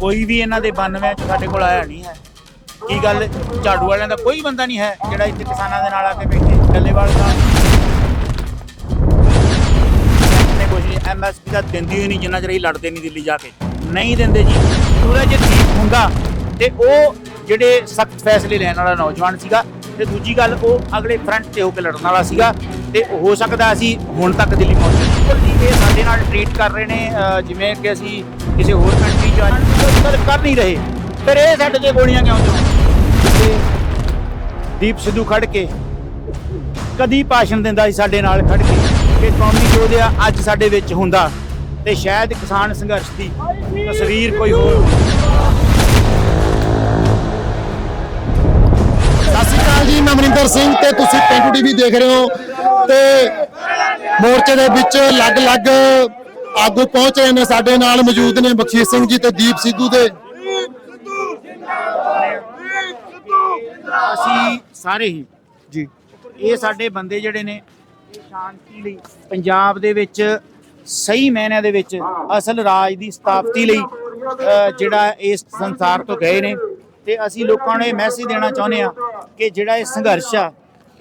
ਕੋਈ ਵੀ ਇਹਨਾਂ ਦੇ 92 ਚ ਸਾਡੇ ਕੋਲ ਆਇਆ ਨਹੀਂ ਹੈ। ਕੀ ਗੱਲ? ਝਾੜੂ ਵਾਲਿਆਂ ਦਾ ਕੋਈ ਬੰਦਾ ਨਹੀਂ ਹੈ ਜਿਹੜਾ ਇੱਥੇ ਕਿਸਾਨਾਂ ਦੇ ਨਾਲ ਆ ਕੇ ਬੈਠੇ ਡੱਲੇਵਾਲ ਦਾ ਨੇ ਕੁਝ ਐਮਐਸਪੀ ਦਾ ਦਿੰਦੀ ਹੋਈ ਨਹੀਂ, ਜਿੰਨਾ ਚਿਰ ਅਸੀਂ ਲੜਦੇ ਨਹੀਂ ਦਿੱਲੀ ਜਾ ਕੇ। ਨਹੀਂ ਦਿੰਦੇ ਜੀ। ਪੂਰਾ ਜੇ ਠੀਕ ਹੁੰਦਾ ਤੇ ਉਹ ਜਿਹੜੇ ਸਖਤ ਫੈਸਲੇ ਲੈਣ ਵਾਲਾ ਨੌਜਵਾਨ ਸੀਗਾ ਤੇ ਦੂਜੀ ਗੱਲ, ਉਹ ਅਗਲੇ ਫਰੰਟ ਤੇ ਹੋ ਕੇ ਲੜਨ ਵਾਲਾ ਸੀਗਾ ਤੇ ਹੋ ਸਕਦਾ ਅਸੀਂ ਹੁਣ ਤੱਕ ਦਿੱਲੀ ਪਹੁੰਚੇ। ਬਿਲਕੁਲ ਜੀ ਇਹ ਸਾਡੇ ਨਾਲ ਟਰੀਟ ਕਰ ਰਹੇ ਨੇ, ਅਹ ਜਿਵੇਂ ਕਿ ਅਸੀਂ ਕਿਸੇ ਹੋਰ ਕੰਟਰੀ ਚ ਅੱਜ ਕਰ ਨਹੀਂ ਰਹੇ। ਫਿਰ ਇਹ ਸਾਡੇ ਤੇ ਗੋਲੀਆਂ ਕਿਉਂ ਚਲਾਉਂਦੇ? ਦੀਪ ਸਿੱਧੂ ਖੜ ਕੇ ਕਦੀ ਭਾਸ਼ਣ ਦਿੰਦਾ ਸੀ ਸਾਡੇ ਨਾਲ ਖੜ ਕੇ ਕਿ ਕੌਮੀ ਯੋਧਾ ਅੱਜ ਸਾਡੇ ਵਿੱਚ ਹੁੰਦਾ। ਤੇ ਸ਼ਾਇਦ ਕਿਸਾਨ ਸੰਘਰਸ਼ ਦੀ ਤਸਵੀਰ ਕੋਈ ਹੋਰ ਸਤਿ ਸ਼੍ਰੀ ਅਕਾਲ ਜੀ, ਮੈਂ ਮਨਿੰਦਰ ਸਿੰਘ ਤੇ ਤੁਸੀਂ ਪਿੰਟੂ ਟੀਵੀ ਦੇਖ ਰਹੇ ਹੋ ਤੇ ਮੋਰਚੇ ਦੇ ਵਿੱਚ ਅਲੱਗ-ਅਲੱਗ ਆਗੂ ਪਹੁੰਚ ਰਹੇ ਨੇ ਸਾਡੇ ਨਾਲ ਮੌਜੂਦ ਨੇ ਬਖਸ਼ੀਸ਼ ਸਿੰਘ ਜੀ ਤੇ ਦੀਪ ਸਿੱਧੂ ਦੇ। ਅਸੀਂ ਸਾਰੇ ਹੀ ਜੀ। ਇਹ ਸਾਡੇ ਬੰਦੇ ਜਿਹੜੇ ਨੇ ਇਹ ਸ਼ਾਂਤੀ ਲਈ ਪੰਜਾਬ ਦੇ ਵਿੱਚ ਸਹੀ ਮਾਇਨਿਆਂ ਦੇ ਵਿੱਚ ਅਸਲ ਰਾਜ ਦੀ ਸਥਾਪਤੀ ਲਈ ਜਿਹੜਾ ਇਸ ਸੰਸਾਰ ਤੋਂ ਗਏ ਨੇ। ਤੇ ਅਸੀਂ ਲੋਕਾਂ ਨੂੰ ਇਹ ਮੈਸੇਜ ਦੇਣਾ ਚਾਹੁੰਦੇ ਆ ਕਿ ਜਿਹੜਾ ਇਹ ਸੰਘਰਸ਼ ਆ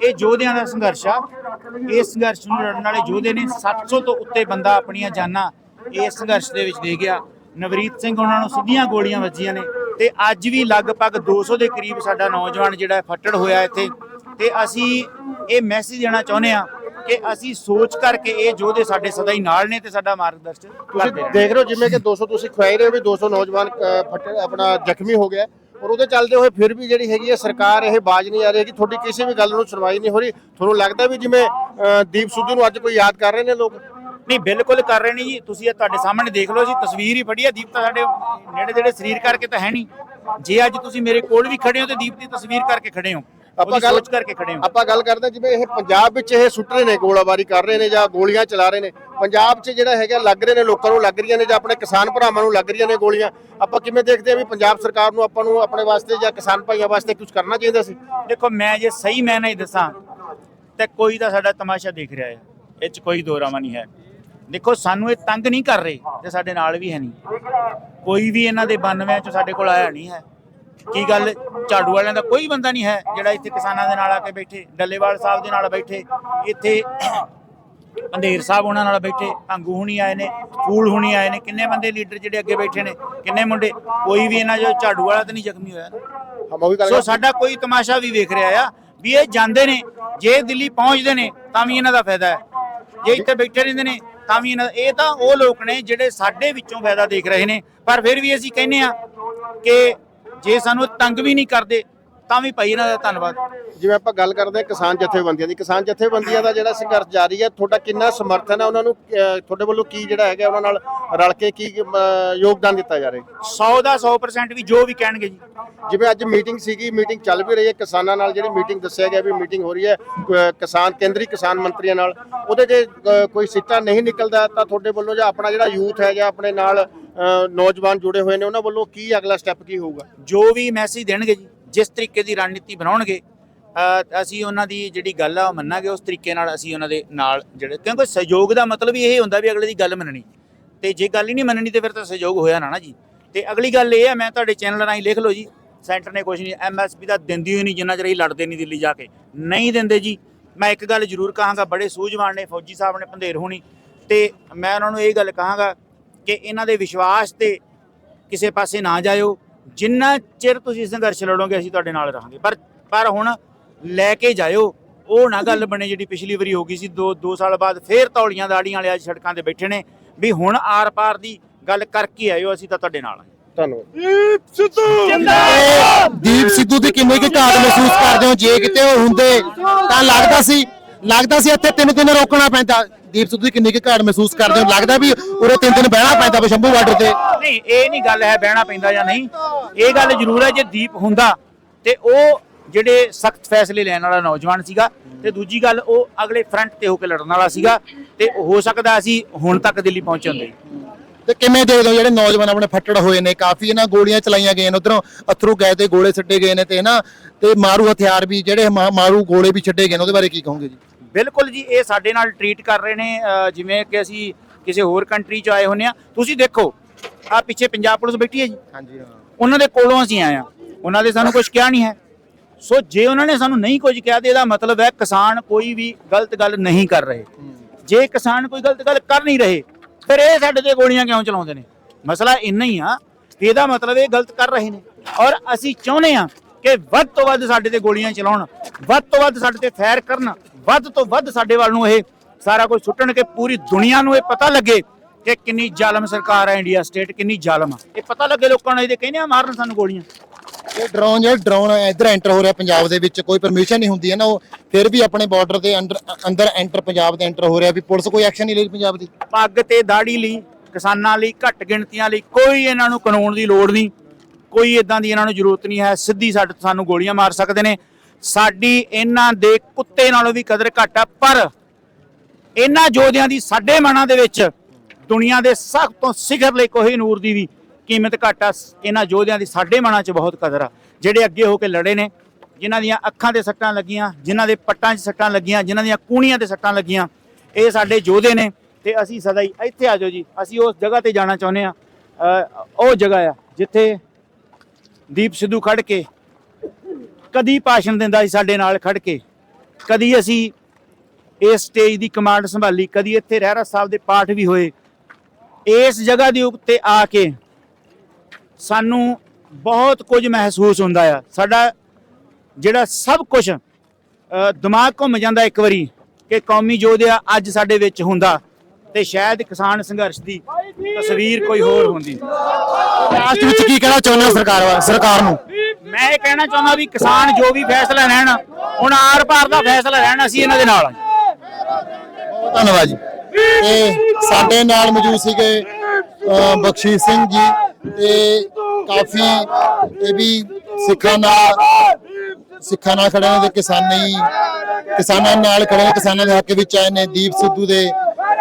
ਇਹ ਯੋਧਿਆਂ ਦਾ ਸੰਘਰਸ਼ ਆ। ਇਸ ਸੰਘਰਸ਼ ਨੂੰ ਲੜਨ ਵਾਲੇ ਯੋਧੇ ਨੇ 700 ਤੋਂ ਉੱਤੇ ਬੰਦਾ ਆਪਣੀਆਂ ਜਾਨਾਂ ਇਸ ਸੰਘਰਸ਼ ਦੇ ਵਿੱਚ ਦੇ ਗਿਆ। ਨਵਰੀਤ ਸਿੰਘ ਉਹਨਾਂ ਨੂੰ ਸਿੱਧੀਆਂ ਗੋਲੀਆਂ ਵੱਜੀਆਂ ਨੇ ਤੇ ਅੱਜ ਵੀ ਲਗਭਗ 200 ਦੇ ਕਰੀਬ ਸਾਡਾ ਨੌਜਵਾਨ ਜਿਹੜਾ ਫੱਟੜ ਹੋਇਆ ਇੱਥੇ। ਤੇ ਅਸੀਂ ਇਹ ਮੈਸੇਜ ਦੇਣਾ ਚਾਹੁੰਦੇ ਆ ਕਿ ਅਸੀਂ ਸੋਚ ਕਰਕੇ ਇਹ ਯੋਧੇ ਸਾਡੇ ਸਦਾ ਹੀ ਨਾਲ ਨੇ ਤੇ ਸਾਡਾ ਮਾਰਗਦਰਸ਼ਨ ਕਰਦੇ ਦੇਖ ਰਹੇ ਹੋ ਜਿਵੇਂ ਕਿ 200 ਤੁਸੀਂ ਖੁਆਈ ਰਹੇ ਹੋ ਵੀ 200 ਨੌਜਵਾਨ ਅ, ਫੱਟੇ ਆਪਣਾ ਜ਼ਖਮੀ ਹੋ ਗਿਆ। ਔਰ ਉਹਦੇ ਚੱਲਦੇ ਹੋਏ ਫਿਰ ਵੀ ਜਿਹੜੀ ਹੈਗੀ ਹੈ ਸਰਕਾਰ ਇਹ ਬਾਜ ਨਹੀਂ ਆ ਰਹੀ ਕਿ ਤੁਹਾਡੀ ਕਿਸੇ ਵੀ ਗੱਲ ਨੂੰ ਸੁਣਵਾਈ ਨਹੀਂ ਹੋ ਰਹੀ। ਤੁਹਾਨੂੰ ਲੱਗਦਾ ਵੀ ਜਿਵੇਂ ਦੀਪ ਸਿੱਧੂ ਨੂੰ ਅੱਜ ਕੋਈ ਯਾਦ ਕਰ ਰਹੇ ਨੇ ਲੋਕ? ਨਹੀਂ, ਬਿਲਕੁਲ ਕਰ ਰਹੇ ਨਹੀਂ ਜੀ। ਤੁਸੀਂ ਇਹ ਤੁਹਾਡੇ ਸਾਹਮਣੇ ਦੇਖ ਲਓ ਜੀ, ਤਸਵੀਰ ਹੀ ਫੜੀ ਹੈ ਦੀਪ ਤਾਂ ਸਾਡੇ ਨੇੜੇ ਜਿਹੜੇ ਸਰੀਰ ਕਰਕੇ ਤਾਂ ਹੈ ਨਹੀਂ। ਜੇ ਅੱਜ ਤੁਸੀਂ ਮੇਰੇ ਕੋਲ ਵੀ ਖੜੇ ਹੋ ਤੇ ਦੀਪ ਦੀ ਤਸਵੀਰ ਕਰਕੇ ਖੜੇ ਹੋ। ਆਪਾਂ ਗੱਲ- ਸੋਚ ਕਰਕੇ ਖੜੇ ਹੋ। ਆਪਾਂ ਗੱਲ ਕਰਦੇ ਹਾਂ ਜਿਵੇਂ ਇਹ ਪੰਜਾਬ ਵਿੱਚ ਇਹ ਸੁੱਟ ਰਹੇ ਨੇ ਗੋਲਾਬਾਰੀ ਕਰ ਰਹੇ ਨੇ ਜਾਂ ਗੋਲੀਆਂ ਚਲਾ ਰਹੇ ਨੇ। ਪੰਜਾਬ 'ਚ ਜਿਹੜਾ ਹੈਗਾ ਲੱਗ ਰਹੇ ਨੇ ਲੋਕਾਂ ਨੂੰ ਲੱਗ ਰਹੀਆਂ ਨੇ ਜਾਂ ਆਪਣੇ ਕਿਸਾਨ ਭਰਾਵਾਂ ਨੂੰ ਲੱਗ ਰਹੀਆਂ ਨੇ ਗੋਲੀਆਂ। ਆਪਾਂ ਕਿਵੇਂ ਦੇਖਦੇ ਹਾਂ ਵੀ ਪੰਜਾਬ ਸਰਕਾਰ ਨੂੰ ਆਪਾਂ ਨੂੰ ਆਪਣੇ ਵਾਸਤੇ ਜਾਂ ਕਿਸਾਨ ਭਾਈਆਂ ਵਾਸਤੇ ਕੁਝ ਕਰਨਾ ਚਾਹੀਦਾ ਸੀ? ਦੇਖੋ ਮੈਂ ਜੇ ਸਹੀ ਮੈਂ ਨਹੀਂ ਦੱਸਾਂ ਤੇ ਕੋਈ ਤਾਂ ਸਾਡਾ ਤਮਾਸ਼ਾ ਦੇਖ ਰਿਹਾ ਹੈ। ਇਹ ਚ ਕੋਈ ਦੋਰਾਵਾ ਨਹੀਂ ਹੈ। ਦੇਖੋ ਸਾਨੂੰ ਇਹ ਤੰਗ ਨਹੀਂ ਕਰ ਰਹੇ ਤੇ ਸਾਡੇ ਨਾਲ ਵੀ ਹੈ ਨਹੀਂ। ਕੋਈ ਵੀ ਇਹਨਾਂ ਦੇ 92 ਚ ਸਾਡੇ ਕੋਲ ਆਇਆ ਨਹੀਂ ਹੈ। ਕੀ ਗੱਲ? ਝਾੜੂ ਵਾਲਿਆਂ ਦਾ ਕੋਈ ਬੰਦਾ ਨਹੀਂ ਹੈ ਜਿਹੜਾ ਇੱਥੇ ਕਿਸਾਨਾਂ ਦੇ ਨਾਲ ਆ ਕੇ ਬੈਠੇ ਡੱਲੇਵਾਲ ਸਾਹਿਬ ਦੇ ਨਾਲ ਬੈਠੇ ਇੱਥੇ ਅੰਧੇਰ ਸਾਹਿਬ ਉਹਨਾਂ ਨਾਲ ਬੈਠੇ ਅੰਗੂ ਹੁਣੀ ਆਏ ਨੇ ਫੂਲ ਹੁਣੀ ਆਏ ਨੇ ਕਿੰਨੇ ਬੰਦੇ ਲੀਡਰ ਜਿਹੜੇ ਅੱਗੇ ਬੈਠੇ ਨੇ ਕਿੰਨੇ ਮੁੰਡੇ ਕੋਈ ਵੀ ਇਹਨਾਂ ਜੋ ਝਾੜੂ ਵਾਲਾ ਤਾਂ ਨਹੀਂ ਜ਼ਖਮੀ ਹੋਇਆ। ਸੋ ਸਾਡਾ ਕੋਈ ਤਮਾਸ਼ਾ ਵੀ ਵੇਖ ਰਿਹਾ ਆ ਵੀ ਇਹ ਜਾਂਦੇ ਨੇ ਜੇ ਦਿੱਲੀ ਪਹੁੰਚਦੇ ਨੇ ਤਾਂ ਵੀ ਇਹਨਾਂ ਦਾ ਫਾਇਦਾ ਹੈ। ਜੇ ਇੱਥੇ ਬੈਠੇ ਰਹਿੰਦੇ ਨੇ ਤਾਂ ਵੀ ਇਹਨਾਂ ਇਹ ਤਾਂ ਉਹ ਲੋਕ ਨੇ ਜਿਹੜੇ ਸਾਡੇ ਵਿੱਚੋਂ ਫਾਇਦਾ ਦੇਖ ਰਹੇ ਨੇ ਪਰ ਫਿਰ ਵੀ ਅਸੀਂ ਕਹਿੰਨੇ ਆ ਕਿ ਜੇ ਸਾਨੂੰ ਤੰਗ ਵੀ ਨਹੀਂ ਕਰਦੇ ਤਾਂ ਵੀ ਭਾਈ ਇਹਨਾਂ ਦਾ ਧੰਨਵਾਦ। ਜਿਵੇਂ ਆਪਾਂ ਗੱਲ ਕਰਦੇ ਹਾਂ ਕਿਸਾਨ ਜਥੇਬੰਦੀਆਂ ਦੀ ਕਿਸਾਨ ਜਥੇਬੰਦੀਆਂ ਦਾ ਜਿਹੜਾ ਸੰਘਰਸ਼ ਜਾਰੀ ਹੈ ਤੁਹਾਡਾ ਕਿੰਨਾ ਸਮਰਥਨ ਹੈ? ਉਹਨਾਂ ਨੂੰ ਅਹ, ਤੁਹਾਡੇ ਵੱਲੋਂ ਕੀ ਜਿਹੜਾ ਹੈਗਾ ਉਹਨਾਂ ਨਾਲ ਰਲ ਕੇ ਕੀ ਅਹ, ਯੋਗਦਾਨ ਦਿੱਤਾ ਜਾ ਰਿਹਾ 100 ਦਾ 100% ਵੀ ਜੋ ਵੀ ਕਹਿਣਗੇ ਜੀ। ਜਿਵੇਂ ਅੱਜ ਮੀਟਿੰਗ ਸੀਗੀ ਮੀਟਿੰਗ ਚੱਲ ਵੀ ਰਹੀ ਹੈ ਕਿਸਾਨਾਂ ਨਾਲ ਜਿਹੜੀ ਮੀਟਿੰਗ ਦੱਸਿਆ ਗਿਆ ਵੀ ਮੀਟਿੰਗ ਹੋ ਰਹੀ ਹੈ ਕਿਸਾਨ ਕੇਂਦਰੀ ਕਿਸਾਨ ਮੰਤਰੀਆਂ ਨਾਲ। ਉਹਦੇ ਜੇ ਕੋਈ ਸਿੱਟਾ ਨਹੀਂ ਨਿਕਲਦਾ ਤਾਂ ਤੁਹਾਡੇ ਵੱਲੋਂ ਜਾਂ ਆਪਣਾ ਜਿਹੜਾ ਯੂਥ ਹੈ ਜਾਂ ਆਪਣੇ ਨਾਲ ਨੌਜਵਾਨ ਜੁੜੇ ਹੋਏ ਨੇ ਉਹਨਾਂ ਵੱਲੋਂ ਕੀ ਅਗਲਾ ਸਟੈਪ ਕੀ ਹੋਊਗਾ? ਜੋ ਵੀ ਮੈਸੇਜ ਦੇਣਗੇ ਜੀ। ਜਿਸ ਤਰੀਕੇ ਦੀ ਰਣਨੀਤੀ ਬਣਾਉਣਗੇ ਅਸੀਂ ਉਹਨਾਂ ਦੀ ਜਿਹੜੀ ਗੱਲ ਆ ਉਹ ਮੰਨਾਂਗੇ, ਉਸ ਤਰੀਕੇ ਨਾਲ ਅਸੀਂ ਉਹਨਾਂ ਦੇ ਨਾਲ ਜਿਹੜੇ, ਕਿਉਂਕਿ ਸਹਿਯੋਗ ਦਾ ਮਤਲਬ ਹੀ ਇਹ ਹੁੰਦਾ ਵੀ ਅਗਲੇ ਦੀ ਗੱਲ ਮੰਨਣੀ। ਤੇ ਜੇ ਗੱਲ ਹੀ ਨਹੀਂ ਮੰਨਣੀ ਤੇ ਫਿਰ ਤਾਂ ਸਹਿਯੋਗ ਹੋਇਆ ਨਾ ਨਾ ਜੀ। ਤੇ ਅਗਲੀ ਗੱਲ ਇਹ ਹੈ ਮੈਂ ਤੁਹਾਡੇ ਚੈਨਲ ਰਾਹੀਂ ਲਿਖ ਲਓ ਜੀ, ਸੈਂਟਰ ਨੇ ਕੁਝ ਨਹੀਂ ਐਮਐਸਪੀ ਦਾ ਦਿੰਦੀ ਹੋਈ ਨਹੀਂ ਜਿੰਨਾ ਚਿਰ ਅਸੀਂ ਲੜਦੇ ਨਹੀਂ ਦਿੱਲੀ ਜਾ ਕੇ। ਨਹੀਂ ਦਿੰਦੇ ਜੀ। ਮੈਂ ਇੱਕ ਗੱਲ ਜ਼ਰੂਰ ਕਹਾਂਗਾ, ਬੜੇ ਸੂਝਵਾਨ ਨੇ, ਫੌਜੀ ਸਾਹਿਬ ਨੇ, ਪੰਧੇਰ ਹੋਣੀ। ਤੇ ਮੈਂ ਉਹਨਾਂ ਨੂੰ ਇਹ ਗੱਲ ਕਹਾਂਗਾ ਕਿ ਇਹਨਾਂ ਦੇ ਵਿਸ਼ਵਾਸ ਤੇ ਕਿਸੇ ਪਾਸੇ ਨਾ ਜਾਇਓ। ਜਿੰਨਾ ਚਿਰ ਤੁਸੀਂ ਸੰਘਰਸ਼ ਲੜੋਗੇ ਅਸੀਂ ਤੁਹਾਡੇ ਨਾਲ ਰਹਾਂਗੇ। ਪਰ ਪਰ ਹੁਣ ਲੈ ਕੇ ਜਾਇਓ। ਉਹ ਨਾ ਗੱਲ ਬਣੇ ਜਿਹੜੀ ਪਿਛਲੀ ਵਾਰੀ ਹੋ ਗਈ ਸੀ 2 2 ਸਾਲ ਬਾਅਦ ਫੇਰ ਤੌਲੀਆਂ ਦਾੜੀਆਂ ਵਾਲੇ ਅੱਜ ਸੜਕਾਂ ਤੇ ਬੈਠੇ ਨੇ ਵੀ ਹੁਣ ਆਰ-ਪਾਰ ਦੀ ਗੱਲ ਕਰਕੇ ਆਇਓ ਅਸੀਂ ਤਾਂ ਤੁਹਾਡੇ ਨਾਲ ਹਾਂ। ਧੰਨਵਾਦ। ਦੀਪ ਸਿੱਧੂ! ਦੀ ਕਿੰਨੀ ਕੁ ਘਾਟ ਮਹਿਸੂਸ ਕਰਦੇ ਹੋ? ਜੇ ਕਿਤੇ ਉਹ ਹੁੰਦੇ ਤਾਂ ਲੱਗਦਾ ਸੀ ਲੱਗਦਾ ਸੀ ਇੱਥੇ ਤਿੰਨ ਦਿਨ ਰੋਕਣਾ ਪੈਂਦਾ। ਦੀਪ ਸਿੱਧੂ ਦੀ ਕਿੰਨੀ ਕੁ ਘਾਟ ਮਹਿਸੂਸ ਕਰਦੇ ਹੋ? ਲੱਗਦਾ ਵੀ ਉਰੇ ਤਿੰਨ ਦਿਨ ਬਹਿਣਾ ਪੈਂਦਾ ਬਸ਼ੰਭੂ ਬਾਰਡਰ ਤੇ। ਨਹੀਂ ਇਹ ਨਹੀਂ ਗੱਲ ਹੈ ਬਹਿਣਾ ਪੈਂਦਾ ਜਾਂ ਨਹੀਂ। ਇਹ ਗੱਲ ਜ਼ਰੂਰ ਹੈ ਜੇ ਦੀਪ ਹੁੰਦਾ ਤੇ ਉਹ ਜਿਹੜੇ ਸਖਤ ਫੈਸਲੇ ਲੈਣ ਵਾਲਾ ਨੌਜਵਾਨ ਸੀਗਾ ਤੇ ਦੂਜੀ ਗੱਲ ਉਹ ਅਗਲੇ ਫਰੰਟ ਤੇ ਹੋ ਕੇ ਲੜਨ ਵਾਲਾ ਸੀਗਾ ਤੇ ਹੋ ਸਕਦਾ ਅਸੀਂ ਹੁਣ ਤੱਕ ਦਿੱਲੀ ਪਹੁੰਚੇ ਹੁੰਦੇ ਤੇ ਕਿਵੇਂ ਦੇਖਦੇ ਹੋ ਜਿਹੜੇ ਨੌਜਵਾਨ ਆਪਣੇ ਫੱਟੜ ਹੋਏ ਨੇ ਕਾਫੀ ਇਹਨਾਂ ਗੋਲੀਆਂ ਚਲਾਈਆਂ ਗਈਆਂ ਨੇ ਉਧਰੋਂ ਅਥਰੂ ਗਏ ਤੇ ਗੋਲੇ ਛੱਡੇ ਗਏ ਨੇ ਤੇ ਨਾ ਤੇ ਮਾਰੂ ਹਥਿਆਰ ਵੀ ਜਿਹੜੇ ਮਾਰੂ ਗੋਲੇ ਵੀ ਛੱਡੇ ਗਏ ਨੇ ਉਹਦੇ ਬਾਰੇ ਕੀ ਕਹੋਗੇ ਜੀ? ਬਿਲਕੁਲ ਜੀ ਇਹ ਸਾਡੇ ਨਾਲ ਟਰੀਟ ਕਰ ਰਹੇ ਨੇ ਜਿਵੇਂ ਕਿ ਅਸੀਂ ਕਿਸੇ ਹੋਰ ਕੰਟਰੀ ਚ ਆਏ ਹੁੰਨੇ ਆ ਤੁਸੀਂ ਦੇਖੋ ਆ ਪਿੱਛੇ ਪੰਜਾਬ ਪੁਲਿਸ ਬੈਠੀ ਹੈ ਜੀ। ਹਾਂਜੀ ਹਾਂ। ਉਹਨਾਂ ਦੇ ਕੋਲੋਂ ਅਸੀਂ ਆਏ ਆ ਉਹਨਾਂ ਦੇ ਸਾਨੂੰ ਕੁਝ ਕਿਹਾ ਨਹੀਂ ਹੈ। ਸੋ ਜੇ ਉਹਨਾਂ ਨੇ ਸਾਨੂੰ ਨਹੀਂ ਕੁਝ ਕਿਹਾ ਤੇ ਇਹਦਾ ਮਤਲਬ ਹੈ ਕਿਸਾਨ ਕੋਈ ਵੀ ਗਲਤ ਗੱਲ ਨਹੀਂ ਕਰ ਰਹੇ। ਜੇ ਕਿਸਾਨ ਕੋਈ ਗਲਤ ਗੱਲ ਕਰ ਨਹੀਂ ਰਹੇ ਫਿਰ ਇਹ ਸਾਡੇ ਤੇ ਗੋਲੀਆਂ ਕਿਉਂ ਚਲਾਉਂਦੇ ਨੇ? ਮਸਲਾ ਇੰਨਾ ਹੀ ਆ ਕਿ ਇਹਦਾ ਮਤਲਬ ਇਹ ਗਲਤ ਕਰ ਰਹੇ ਨੇ। ਔਰ ਅਸੀਂ ਚਾਹੁੰਦੇ ਆ ਕਿ ਵੱਧ ਤੋਂ ਵੱਧ ਸਾਡੇ ਤੇ ਗੋਲੀਆਂ ਚਲਾਉਣ ਵੱਧ ਤੋਂ ਵੱਧ ਸਾਡੇ ਤੇ ਫਾਇਰ ਕਰਨ। ਵੱਧ ਤੋਂ ਵੱਧ ਸਾਡੇ ਵੱਲ ਨੂੰ ਇਹ ਸਾਰਾ ਕੁਝ ਸੁੱਟਣ ਕਿ ਪੂਰੀ ਦੁਨੀਆ ਨੂੰ ਇਹ ਪਤਾ ਲੱਗੇ ਕਿ ਕਿੰਨੀ ਜ਼ਾਲਮ ਸਰਕਾਰ ਹੈ ਇੰਡੀਆ ਸਟੇਟ ਕਿੰਨੀ ਜ਼ਾਲਮ ਆ। ਇਹ ਪਤਾ ਲੱਗੇ ਲੋਕਾਂ ਨੂੰ ਇਹਦੇ ਕਹਿੰਦੇ ਆ ਮਾਰਨ ਸਾਨੂੰ ਗੋਲੀਆਂ। ਇਹ ਡਰੋਨ ਜਿਹੜਾ ਡਰੋਨ ਇੱਧਰ ਐਂਟਰ ਹੋ ਰਿਹਾ ਪੰਜਾਬ ਦੇ ਵਿੱਚ ਕੋਈ ਪਰਮਿਸ਼ਨ ਨਹੀਂ ਹੁੰਦੀ ਹੈ ਨਾ ਉਹ ਫਿਰ ਵੀ ਆਪਣੇ ਬਾਰਡਰ ਦੇ ਅੰਦਰ ਅੰਦਰ ਐਂਟਰ ਪੰਜਾਬ ਦੇ ਐਂਟਰ ਹੋ ਰਿਹਾ ਵੀ ਪੁਲਿਸ ਕੋਈ ਐਕਸ਼ਨ ਨਹੀਂ ਲੈ ਰਹੀ ਪੰਜਾਬ ਦੀ। ਪੱਗ ਤੇ ਦਾੜੀ ਲਈ ਕਿਸਾਨਾਂ ਲਈ ਘੱਟ ਗਿਣਤੀਆਂ ਲਈ ਕੋਈ ਇਹਨਾਂ ਨੂੰ ਕਾਨੂੰਨ ਦੀ ਲੋੜ ਨਹੀਂ। ਕੋਈ ਇਦਾਂ ਦੀ ਇਹਨਾਂ ਨੂੰ ਜ਼ਰੂਰਤ ਨਹੀਂ ਹੈ ਸਿੱਧੀ ਸਾਡੇ ਸਾਨੂੰ ਗੋਲੀਆਂ ਮਾਰ ਸਕਦੇ ਨੇ। ਸਾਡੀ ਇਹਨਾਂ ਦੇ ਕੁੱਤੇ ਨਾਲੋਂ ਵੀ ਕਦਰ ਘੱਟ ਆ, ਪਰ ਇਹਨਾਂ ਯੋਧਿਆਂ ਦੀ ਸਾਡੇ ਮਨਾਂ ਦੇ ਵਿੱਚ ਦੁਨੀਆ ਦੇ ਸਭ ਤੋਂ ਸਿਖਰ ਲਈ ਕੋਈ ਨੂਰ ਦੀ ਵੀ ਕੀਮਤ ਘੱਟ ਆ, ਇਹਨਾਂ ਯੋਧਿਆਂ ਦੀ ਸਾਡੇ ਮਨਾਂ 'ਚ ਬਹੁਤ ਕਦਰ ਆ, ਜਿਹੜੇ ਅੱਗੇ ਹੋ ਕੇ ਲੜੇ ਨੇ, ਜਿਨ੍ਹਾਂ ਦੀਆਂ ਅੱਖਾਂ ਤੇ ਸੱਟਾਂ ਲੱਗੀਆਂ, ਜਿਨ੍ਹਾਂ ਦੇ ਪੱਟਾਂ 'ਚ ਸੱਟਾਂ ਲੱਗੀਆਂ, ਜਿਨ੍ਹਾਂ ਦੀਆਂ ਕੂਣੀਆਂ ਤੇ ਸੱਟਾਂ ਲੱਗੀਆਂ, ਇਹ ਸਾਡੇ ਯੋਧੇ ਨੇ ਤੇ ਅਸੀਂ ਸਦਾ ਹੀ ਇੱਥੇ ਆ ਜਾਓ ਜੀ, ਅਸੀਂ ਉਸ ਜਗ੍ਹਾ ਤੇ ਜਾਣਾ ਚਾਹੁੰਦੇ ਆ ਉਹ ਜਗ੍ਹਾ ਆ ਜਿੱਥੇ ਦੀਪ ਸਿੱਧੂ ਖੜ ਕੇ ਕਦੀ ਭਾਸ਼ਣ ਦਿੰਦਾ ਸੀ ਸਾਡੇ ਨਾਲ ਖੜ ਕੇ। ਕਦੀ ਅਸੀਂ ਇਸ ਸਟੇਜ ਦੀ ਕਮਾਂਡ ਸੰਭਾਲੀ ਕਦੀ ਇੱਥੇ ਰਹਿਰਾ ਸਾਹਿਬ ਦੇ ਪਾਠ ਵੀ ਹੋਏ। ਇਸ ਜਗ੍ਹਾ ਦੇ ਉੱਤੇ ਆ ਕੇ ਸਾਨੂੰ ਬਹੁਤ ਕੁਝ ਮਹਿਸੂਸ ਹੁੰਦਾ ਆ। ਸਾਡਾ ਜਿਹੜਾ ਸਭ ਕੁਝ ਦਿਮਾਗ ਘੁੰਮ ਜਾਂਦਾ ਇੱਕ ਵਾਰੀ ਕਿ ਕੌਮੀ ਯੋਧਿਆ ਅੱਜ ਸਾਡੇ ਵਿੱਚ ਹੁੰਦਾ ਤੇ ਸ਼ਾਇਦ ਕਿਸਾਨ ਸੰਘਰਸ਼ ਦੀ ਤਸਵੀਰ ਕੋਈ ਹੋਰ ਹੁੰਦੀ। ਲਾਸਟ ਵਿੱਚ ਕੀ ਕਹਿਣਾ ਚਾਹੁੰਦੇ ਹੋ ਸਰਕਾਰ ਸਰਕਾਰ ਨੂੰ? ਮੈਂ ਇਹ ਕਹਿਣਾ ਚਾਹੁੰਦਾ ਵੀ ਕਿਸਾਨ ਜੋ ਵੀ ਫੈਸਲਾ ਲੈਣ ਹੁਣ ਆਰ ਪਾਰ ਦਾ ਫੈਸਲਾ ਲੈਣ ਅਸੀਂ ਇਹਨਾਂ ਦੇ ਨਾਲ ਹਾਂ ਬਹੁਤ ਧੰਨਵਾਦ ਜੀ। ਤੇ ਸਾਡੇ ਨਾਲ ਮੌਜੂਦ ਸੀਗੇ ਅ, ਬਖਸ਼ੀਸ਼ ਸਿੰਘ ਜੀ ਤੇ ਕਾਫੀ ਇਹ ਵੀ ਸਿੱਖਾਂ ਨਾਲ ਸਿੱਖਾਂ ਨਾਲ ਖੜੇ ਨੇ ਤੇ ਕਿਸਾਨੀ ਕਿਸਾਨਾਂ ਨਾਲ ਖੜੇ ਨੇ ਕਿਸਾਨਾਂ ਦੇ ਹੱਕ ਵਿੱਚ ਆਏ ਨੇ। ਦੀਪ ਸਿੱਧੂ ਦੇ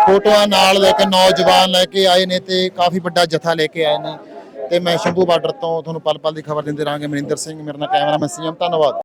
ਫੋਟੋਆਂ ਨਾਲ ਲੈ ਕੇ ਨੌਜਵਾਨ ਲੈ ਕੇ ਆਏ ਨੇ ਤੇ ਕਾਫੀ ਵੱਡਾ ਜਥਾ ਲੈ ਕੇ ਆਏ ਨੇ। ਤੇ ਮੈਂ ਸ਼ੰਭੂ ਬਾਰਡਰ ਤੋਂ ਤੁਹਾਨੂੰ ਪਲ ਪਲ ਦੀ ਖਬਰ ਦਿੰਦੇ ਰਹਾਂਗੇ। ਮਨਿੰਦਰ ਸਿੰਘ, ਮੇਰੇ ਨਾਲ ਕੈਮਰਾਮੈਨ ਸੀਐਮ, ਧੰਨਵਾਦ।